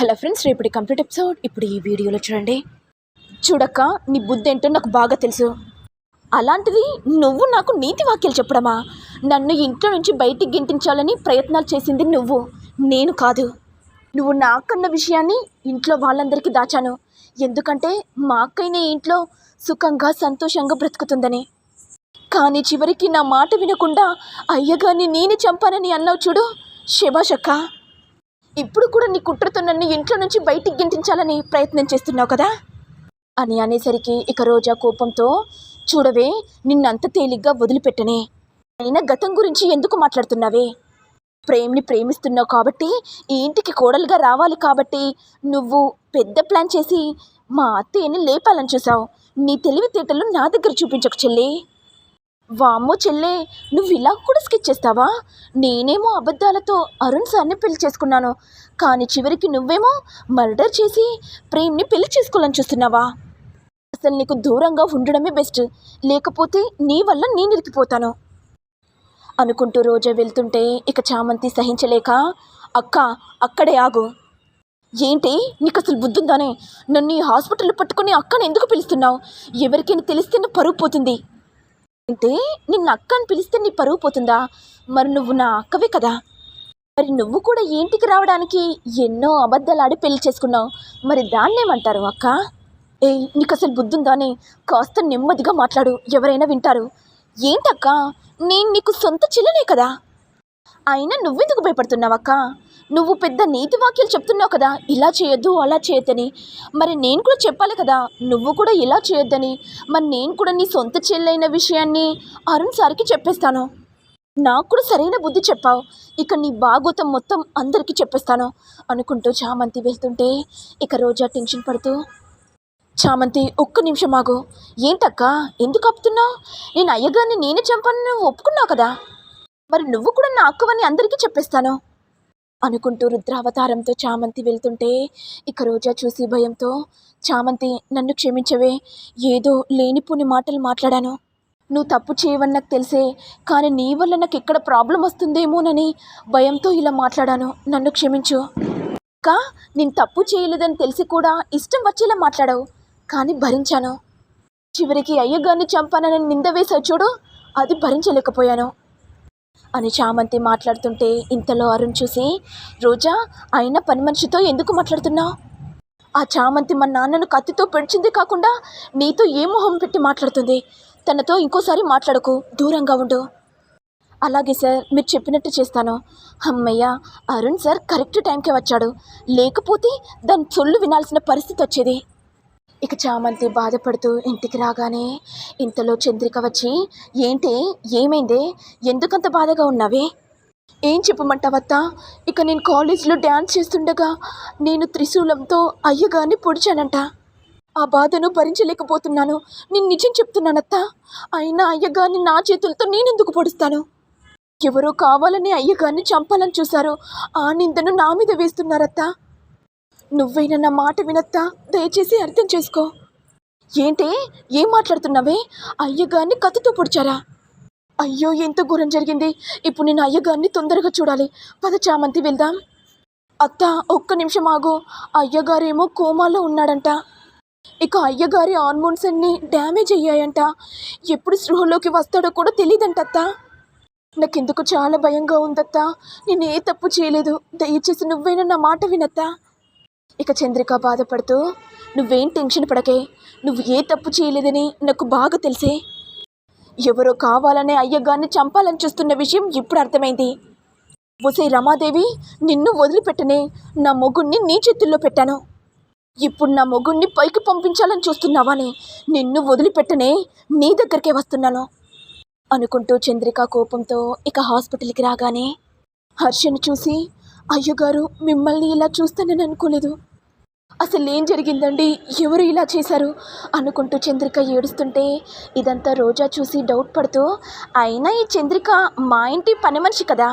Hello friends రేపటి complete episode. ఇప్పుడు ఈ వీడియోలో చూడండి. చూడక్క నీ బుద్ధి ఏంటో నాకు బాగా తెలుసు. అలాంటిది నువ్వు నాకు నీతి వాక్యాలు చెప్పడమా? నన్ను ఇంట్లో నుంచి బయటికి గెంటించాలని ప్రయత్నాలు చేసింది నువ్వు. నేను కాదు. నువ్వు నాకన్న విషయాన్ని ఇంట్లో వాళ్ళందరికీ దాచాను. ఎందుకంటే మా అక్కయ్య ఇంట్లో సుఖంగా సంతోషంగా బ్రతుకుతుందని. కానీ చివరికి నా మాట వినకుండా అయ్యగాని నేనే చంపానని అన్నావు చూడు శభాషక్క ఇప్పుడు కూడా నీ కుట్రతో నన్ను ఇంట్లో నుంచి బయటికి గింటించాలని ప్రయత్నం చేస్తున్నావు కదా? అని అనేసరికి ఇక రోజా కోపంతో చూడవే నిన్నంత తేలిగ్గా వదిలిపెట్టనే. అయినా గతం గురించి ఎందుకు మాట్లాడుతున్నావే? ప్రేమ్ని ప్రేమిస్తున్నావు కాబట్టి ఈ ఇంటికి కోడలుగా రావాలి కాబట్టి నువ్వు పెద్ద ప్లాన్ చేసి మా అత్తయ్యని లేపాలని చూసావు నీ తెలివితేటలు నా దగ్గర చూపించకు చెల్లి. వామ్మో చెల్లే నువ్వు ఇలా కూడా స్కెచ్ చేస్తావా? నేనేమో అబద్ధాలతో అరుణ్ సార్ని పెళ్ళి చేసుకున్నాను. కానీ చివరికి నువ్వేమో మర్డర్ చేసి ప్రేమ్ని పెళ్ళి చేసుకోవాలని చూస్తున్నావా? అసలు నీకు దూరంగా ఉండడమే బెస్ట్ లేకపోతే నీ వల్ల నేను ఇరికిపోతాను. అనుకుంటూ రోజా వెళ్తుంటే ఇక చామంతి సహించలేక అక్క అక్కడే ఆగు. ఏంటి? నీకు అసలు బుద్ధుందానే? నన్ను ఈ హాస్పిటల్ పట్టుకుని అక్కని ఎందుకు పిలుస్తున్నావు? ఎవరికైనా తెలిస్తే పరుగు పోతుంది. అంటే నిన్న అక్క అని పిలిస్తే నీ పరువు పోతుందా? మరి నువ్వు నా అక్కవే కదా. మరి నువ్వు కూడా ఏంటికి ఇంటికి రావడానికి ఎన్నో అబద్ధాలాడి పెళ్ళి చేసుకున్నావు. మరి దాన్నేమంటారు అక్క? ఏ నీకు అసలు బుద్ధుందానే? కాస్త నెమ్మదిగా మాట్లాడు ఎవరైనా వింటారు. ఏంటక్క? నేను నీకు సొంత చెల్లెనే కదా. అయినా నువ్వెందుకు భయపడుతున్నావక్క? నువ్వు పెద్ద నీతి వాక్యాలు చెప్తున్నావు కదా ఇలా చేయొద్దు అలా చేయొద్దని. మరి నేను కూడా చెప్పాలి కదా నువ్వు కూడా ఇలా చేయొద్దని. మరి నేను కూడా నీ సొంత చెల్లైన విషయాన్ని అరుణ్ సార్కి చెప్పేస్తాను. నాకు కూడా సరైన బుద్ధి చెప్పావు. ఇక నీ బాగోతం మొత్తం అందరికీ చెప్పేస్తాను అనుకుంటూ చామంతి వెళ్తుంటే ఇక రోజా టెన్షన్ పడుతూ చామంతి ఒక్క నిమిషం ఆగు. ఏంటక్క ఎందుకు ఆపుతున్నావు? నేను అయ్యగారిని నేనే చంపాను నువ్వు ఒప్పుకున్నావు కదా. మరి నువ్వు కూడా నా అక్కవని అందరికీ చెప్పేస్తాను. అనుకుంటూ రుద్రావతారంతో చామంతి వెళ్తుంటే ఇక రోజా చూసి భయంతో చామంతి నన్ను క్షమించవే. ఏదో లేనిపోని మాటలు మాట్లాడాను. నువ్వు తప్పు చేయవని నాకు తెలిసే కానీ నీ వల్ల నాకు ఎక్కడ ప్రాబ్లం వస్తుందేమోనని భయంతో ఇలా మాట్లాడాను. నన్ను క్షమించు. కా నేను తప్పు చేయలేదని తెలిసి కూడా ఇష్టం వచ్చేలా మాట్లాడావు. కానీ భరించాను. చివరికి అయ్యగారిని చంపానని నింద వేసావు చూడు. అది భరించలేకపోయాను. అని చామంతి మాట్లాడుతుంటే ఇంతలో అరుణ్ చూసి రోజా ఆయన పని మనిషితో ఎందుకు మాట్లాడుతున్నావు ఆ చామంతి మా నాన్నను కత్తితో పెంచింది కాకుండా నీతో ఏ మొహం పెట్టి మాట్లాడుతుంది? తనతో ఇంకోసారి మాట్లాడకు దూరంగా ఉండు. అలాగే సార్ మీరు చెప్పినట్టు చేస్తాను. అమ్మయ్య అరుణ్ సార్ కరెక్ట్ టైంకే వచ్చాడు. లేకపోతే దాని చొల్లు వినాల్సిన పరిస్థితి వచ్చేది ఇక చామంతి బాధపడుతూ ఇంటికి రాగానే ఇంతలో చంద్రిక వచ్చి ఏంటి ఏమైంది? ఎందుకంత బాధగా ఉన్నావే? ఏం చెప్పమంటావత్తా? ఇక నేను కాలేజీలో డ్యాన్స్ చేస్తుండగా నేను త్రిశూలంతో అయ్యగారిని పొడిచానంట. ఆ బాధను భరించలేకపోతున్నాను. నేను నిజం చెప్తున్నానత్తా. అయినా అయ్యగారిని నా చేతులతో నేనెందుకు పొడుస్తాను? ఎవరో కావాలని అయ్యగారిని చంపాలని చూశారు. ఆ నిందను నా మీద వేస్తున్నారత్తా. నువ్వైనా నా మాట వినత్తా? దయచేసి అర్థం చేసుకో. ఏంటి? ఏం మాట్లాడుతున్నావే? అయ్యగారిని కత్తితో పొడిచారా? అయ్యో ఎంత ఘోరం జరిగింది. ఇప్పుడు నేను అయ్యగారిని తొందరగా చూడాలి. పద చామంతి వెళ్దాం. అత్త ఒక్క నిమిషం ఆగు. అయ్యగారేమో కోమాలో ఉన్నాడంట. ఇక అయ్యగారి హార్మోన్స్ అన్నీ డ్యామేజ్ అయ్యాయంట. ఎప్పుడు స్పృహలోకి వస్తాడో కూడా తెలియదంట అత్త నాకెందుకు చాలా భయంగా ఉందత్తా. నేను ఏ తప్పు చేయలేదు. దయచేసి నువ్వైనా నా మాట వినత్తా. ఇక చంద్రిక బాధపడుతూ నువ్వేం టెన్షన్ పడకే నువ్వు ఏ తప్పు చేయలేదని నాకు బాగా తెలిసే. ఎవరో కావాలనే అయ్యగారిని చంపాలని చూస్తున్న విషయం ఇప్పుడు అర్థమైంది. ఒసే రమాదేవి నిన్ను వదిలిపెట్టనే నా మొగుణ్ణి నీ చేతుల్లో పెట్టాను. ఇప్పుడు నా మొగుణ్ణి పైకి పంపించాలని చూస్తున్నావానే నిన్ను వదిలిపెట్టనే నీ దగ్గరికే వస్తున్నాను. అనుకుంటూ చంద్రిక కోపంతో ఇక హాస్పిటల్కి రాగానే హర్షను చూసి అయ్యగారు మిమ్మల్ని ఇలా చూస్తానని అనుకోలేదు. అసలు ఏం జరిగిందండి? ఎవరు ఇలా చేశారు? అనుకుంటూ చంద్రిక ఏడుస్తుంటే ఇదంతా రోజా చూసి డౌట్ పడుతూ అయినా ఈ చంద్రిక మా ఇంటి పని మనిషి కదా?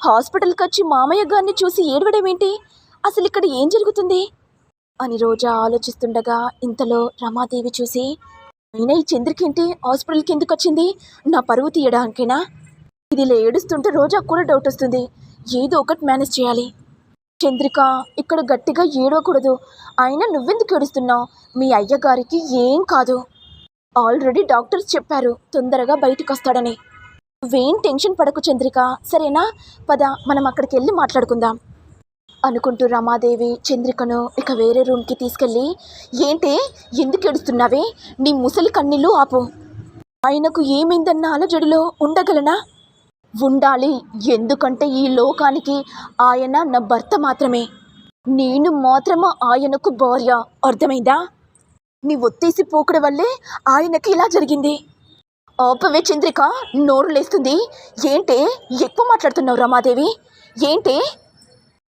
హాస్పిటల్కి వచ్చి మామయ్య గారిని చూసి ఏడవడం ఏంటి? అసలు ఇక్కడ ఏం జరుగుతుంది? అని రోజా ఆలోచిస్తుండగా ఇంతలో రమాదేవి చూసి అయినా ఈ చంద్రిక ఏంటి? హాస్పిటల్కి ఎందుకు వచ్చింది? నా పరువు తీయడానికేనా? ఇది ఇలా ఏడుస్తుంటే రోజా కూడా డౌట్ వస్తుంది. ఏదో ఒకటి మేనేజ్ చేయాలి. చంద్రిక ఇక్కడ గట్టిగా ఏడవకూడదు. అయినా నువ్వెందుకు ఏడుస్తున్నావు? మీ అయ్యగారికి ఏం కాదు. ఆల్రెడీ డాక్టర్స్ చెప్పారు తొందరగా బయటకు వస్తాడని నువ్వేం టెన్షన్ పడకు చంద్రిక. సరేనా? పద మనం అక్కడికి వెళ్ళి మాట్లాడుకుందాం. అనుకుంటూ రమాదేవి చంద్రికను ఇక వేరే రూమ్కి తీసుకెళ్ళి ఏంటే? ఎందుకు ఏడుస్తున్నావే? నీ ముసలి కన్నీళ్ళు ఆపు. ఆయనకు ఏమైందన్న అలజడిలో ఉండగలనా? ఉండాలి. ఎందుకంటే ఈ లోకానికి ఆయన నా భర్త మాత్రమే. నేను మాత్రమే ఆయనకు భార్య. అర్థమైందా? నీ ఒత్తేసి పోకడం వల్లే ఆయనకి ఇలా జరిగింది. ఆపవే చంద్రిక నోరు లేస్తుంది. ఏంటే? ఎక్కువ మాట్లాడుతున్నావు రమాదేవి. ఏంటే?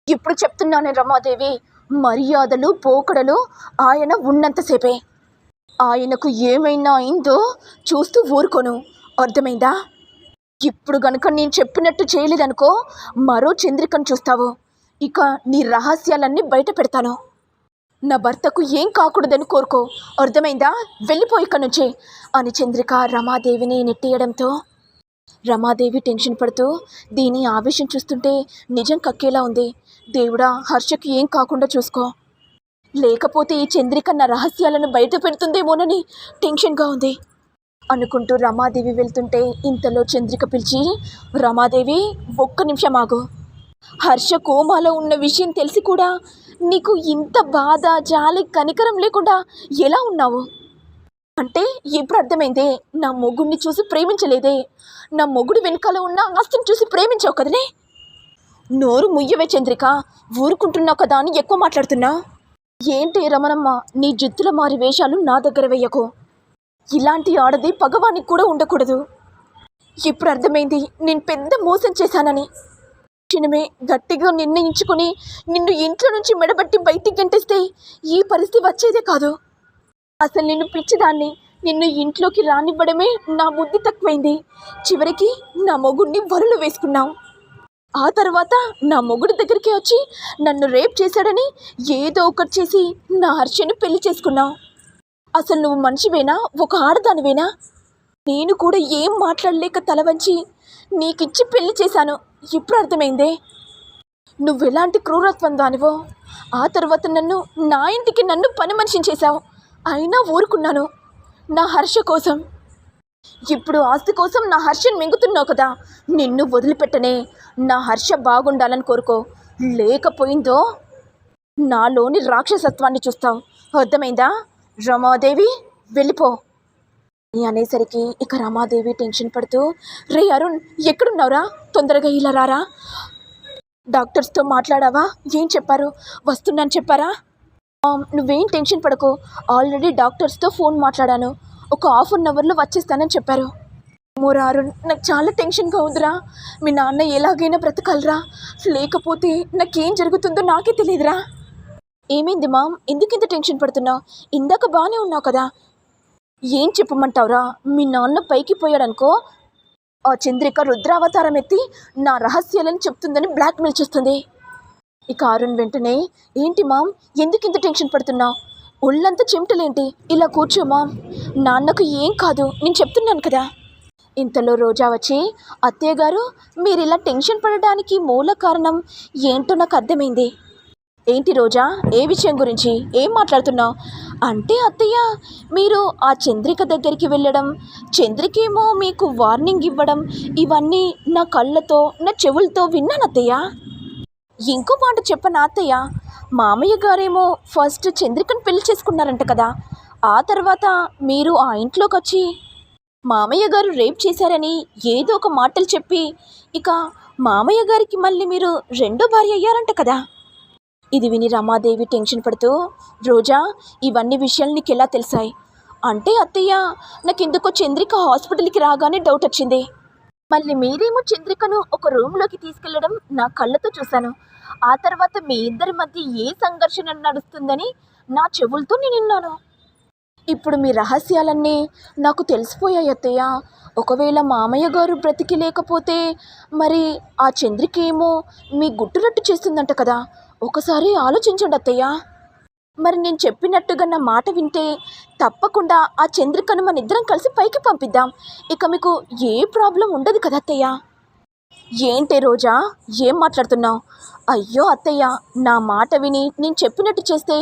ఇప్పుడు చెప్తున్నాను రమాదేవి. మర్యాదలు పోకడలు ఆయన ఉన్నంతసేపే ఆయనకు ఏమైనా అయిందో చూస్తూ ఊరుకోను. అర్థమైందా? ఇప్పుడు గనుక నేను చెప్పినట్టు చేయలేదనుకో మరో చంద్రికను చూస్తావు. ఇక నీ రహస్యాలన్నీ బయట పెడతాను. నా భర్తకు ఏం కాకూడదని కోరుకో. అర్థమైందా? వెళ్ళిపో ఇక్కడి నుంచి. అని చంద్రిక రమాదేవిని నెట్టేయడంతో రమాదేవి టెన్షన్ పడుతూ దీని ఆవేశం చూస్తుంటే నిజం కక్కేలా ఉంది. దేవుడా హర్షకి ఏం కాకుండా చూసుకో. లేకపోతే ఈ చంద్రిక నా రహస్యాలను బయట పెడుతుందేమోనని టెన్షన్గా ఉంది. అనుకుంటూ రమాదేవి వెళ్తుంటే ఇంతలో చంద్రిక పిలిచి రమాదేవి ఒక్క నిమిషం ఆగు. హర్ష కోమాలో ఉన్న విషయం తెలిసి కూడా నీకు ఇంత బాధ జాలి కనికరం లేకుండా ఎలా ఉన్నావు? అంటే ఇప్పుడు అర్థమైందే నా మొగుడిని చూసి ప్రేమించలేదే. నా మొగుడు వెనకాల ఉన్న ఆస్తిని చూసి ప్రేమించావు కదనే? నోరు ముయ్యవే చంద్రిక ఊరుకుంటున్నావు కదా అని ఎక్కువ మాట్లాడుతున్నా. ఏంటి రమణమ్మ నీ జుత్తుల మారి వేషాలు నా దగ్గర వెయ్యకు ఇలాంటి ఆడది పగవానికి కూడా ఉండకూడదు. ఇప్పుడు అర్థమైంది నేను పెద్ద మోసం చేశానని. క్షణమే గట్టిగా నిర్ణయించుకుని నిన్ను ఇంట్లో నుంచి మెడబట్టి బయటికి గంటేస్తే ఈ పరిస్థితి వచ్చేదే కాదు. అసలు నిన్ను పిచ్చిదాన్ని నిన్ను ఇంట్లోకి రానివ్వడమే నా బుద్ధి తక్కువైంది. చివరికి నా మొగుడిని వరులు వేసుకున్నాం. ఆ తర్వాత నా మొగుడి దగ్గరికి వచ్చి నన్ను రేప్ చేశాడని ఏదో ఒకటి చేసి నా హర్షను పెళ్ళి చేసుకున్నావు అసలు నువ్వు మనిషివేనా? ఒక ఆడదానివేనా? నేను కూడా ఏం మాట్లాడలేక తల వంచి నీకిచ్చి పెళ్ళి చేశాను. ఇప్పుడు అర్థమైందే. నువ్వెలాంటి క్రూరత్వం దానివో? ఆ తర్వాత నన్ను నా ఇంటికి నన్ను పని మనిషిని చేశావు. అయినా ఊరుకున్నాను. నా హర్ష కోసం. ఇప్పుడు ఆస్తి కోసం నా హర్షను మింగుతున్నావు కదా. నిన్ను వదిలిపెట్టనే. నా హర్ష బాగుండాలని కోరుకో. లేకపోయిందో? నాలోని రాక్షసత్వాన్ని చూస్తావు. అర్థమైందా? రమాదేవి వెళ్ళిపో. అని అనేసరికి ఇక రమాదేవి టెన్షన్ పడుతూ రే అరుణ్ ఎక్కడున్నావురా? తొందరగా ఇలా రారా? డాక్టర్స్తో మాట్లాడావా? ఏం చెప్పారు? వస్తున్నాను చెప్పారా? నువ్వేం టెన్షన్ పడకు. ఆల్రెడీ డాక్టర్స్తో ఫోన్ మాట్లాడాను. ఒక హాఫ్ అన్ అవర్లో వచ్చేస్తానని చెప్పారు. మోరా అరుణ్ నాకు చాలా టెన్షన్గా ఉందిరా. మీ నాన్న ఎలాగైనా బ్రతకాలరా. లేకపోతే నాకేం జరుగుతుందో నాకే తెలియదురా. ఏమైంది మామ్? ఎందుకింత టెన్షన్ పడుతున్నావు ఇందాక బాగానే ఉన్నావు కదా. ఏం చెప్పమంటావురా? మీ నాన్న పైకి పోయాడనుకో ఆ చంద్రిక రుద్రావతారం ఎత్తి నా రహస్యాలను చెప్తుందని బ్లాక్మెయిల్ చేస్తుంది. ఇక అరుణ్ వెంటనే ఏంటి మామ్? ఎందుకు ఇంత టెన్షన్ పడుతున్నావు ఒళ్ళంతా చెమటలేంటి? ఇలా కూర్చో మామ్. నాన్నకు ఏం కాదు. నేను చెప్తున్నాను కదా. ఇంతలో రోజా వచ్చి అత్తయ్య గారు మీరు ఇలా టెన్షన్ పడడానికి మూల కారణం ఏంటో నాకు అర్థమైంది. ఏంటి రోజా? ఏ విషయం గురించి? ఏం మాట్లాడుతున్నావు? అంటే అత్తయ్య మీరు ఆ చంద్రిక దగ్గరికి వెళ్ళడం చంద్రికేమో మీకు వార్నింగ్ ఇవ్వడం ఇవన్నీ నా కళ్ళతో నా చెవులతో విన్నాను అత్తయ్య. ఇంకో మాట చెప్పనా అత్తయ్య? మామయ్య గారేమో ఫస్ట్ చంద్రికను పెళ్ళి చేసుకున్నారంట కదా. ఆ తర్వాత మీరు ఆ ఇంట్లోకి వచ్చి మామయ్య గారు రేప్ చేశారని ఏదో ఒక మాటలు చెప్పి ఇక మామయ్య గారికి మళ్ళీ మీరు రెండో భార్య అయ్యారంట కదా. ఇది విని రమాదేవి టెన్షన్ పడుతూ రోజా ఇవన్నీ విషయాలు నీకు ఎలా తెలిసాయి? అంటే అత్తయ్య నాకెందుకో చంద్రిక హాస్పిటల్కి రాగానే డౌట్ వచ్చింది. మళ్ళీ మీరేమో చంద్రికను ఒక రూమ్లోకి తీసుకెళ్ళడం నా కళ్ళతో చూశాను. ఆ తర్వాత మీ ఇద్దరి మధ్య ఏ సంఘర్షణ నడుస్తుందని నా చెవులతో నేను విన్నాను. ఇప్పుడు మీ రహస్యాలన్నీ నాకు తెలిసిపోయాయి అత్తయ్య. ఒకవేళ మామయ్య గారు బ్రతికి లేకపోతే మరి ఆ చంద్రికేమో మీ గుట్టురట్టు చేస్తుందంట కదా. ఒకసారి ఆలోచించండి అత్తయ్య. మరి నేను చెప్పినట్టుగా నా మాట వింటే తప్పకుండా ఆ చంద్రికను మన ఇద్దరం కలిసి పైకి పంపిద్దాం. ఇక మీకు ఏ ప్రాబ్లం ఉండదు కదా అత్తయ్య. ఏంటే రోజా ఏం మాట్లాడుతున్నావు? అయ్యో అత్తయ్య నా మాట విని నేను చెప్పినట్టు చేస్తే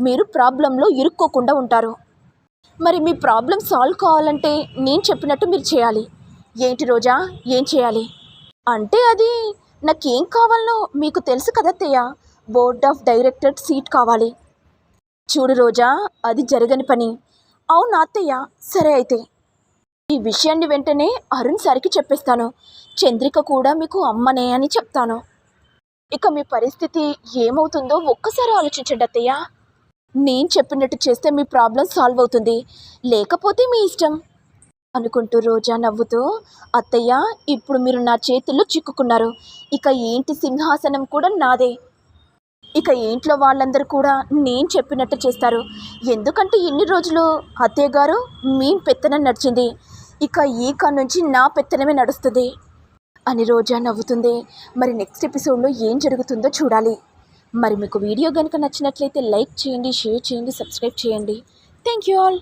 మీరు ప్రాబ్లంలో ఇరుక్కోకుండా ఉంటారు. మరి మీ ప్రాబ్లం సాల్వ్ కావాలంటే నేను చెప్పినట్టు మీరు చేయాలి. ఏంటి రోజా ఏం చేయాలి? అంటే అది నాకేం కావాలనో మీకు తెలుసు కదా అత్తయ్య. బోర్డ్ ఆఫ్ డైరెక్టర్ సీట్ కావాలి. చూడు రోజా అది జరగని పని. అవునా అత్తయ్య సరే అయితే. ఈ విషయాన్ని వెంటనే అరుణ్ సార్కి చెప్పేస్తాను. చంద్రిక కూడా మీకు అమ్మనే అని చెప్తాను. ఇక మీ పరిస్థితి ఏమవుతుందో ఒక్కసారి ఆలోచించండి అత్తయ్య. నేను చెప్పినట్టు చేస్తే మీ ప్రాబ్లం సాల్వ్ అవుతుంది. లేకపోతే మీ ఇష్టం. అనుకుంటూ రోజా నవ్వుతూ అత్తయ్య ఇప్పుడు మీరు నా చేతుల్లో చిక్కుకున్నారు. ఇక ఏంటి సింహాసనం కూడా నాదే. ఇక ఇంట్లో వాళ్ళందరూ కూడా నేను చెప్పినట్టు చేస్తారు. ఎందుకంటే ఇన్ని రోజులు అత్తయ్య గారు మీ పెత్తనం నడిచింది. ఇక ఈ కా నుంచి నా పెత్తనమే నడుస్తుంది. అని రోజా నవ్వుతుంది. మరి నెక్స్ట్ ఎపిసోడ్లో ఏం జరుగుతుందో చూడాలి. మరి మీకు వీడియో కనుక నచ్చినట్లయితే లైక్ చేయండి షేర్ చేయండి సబ్స్క్రైబ్ చేయండి. Thank you all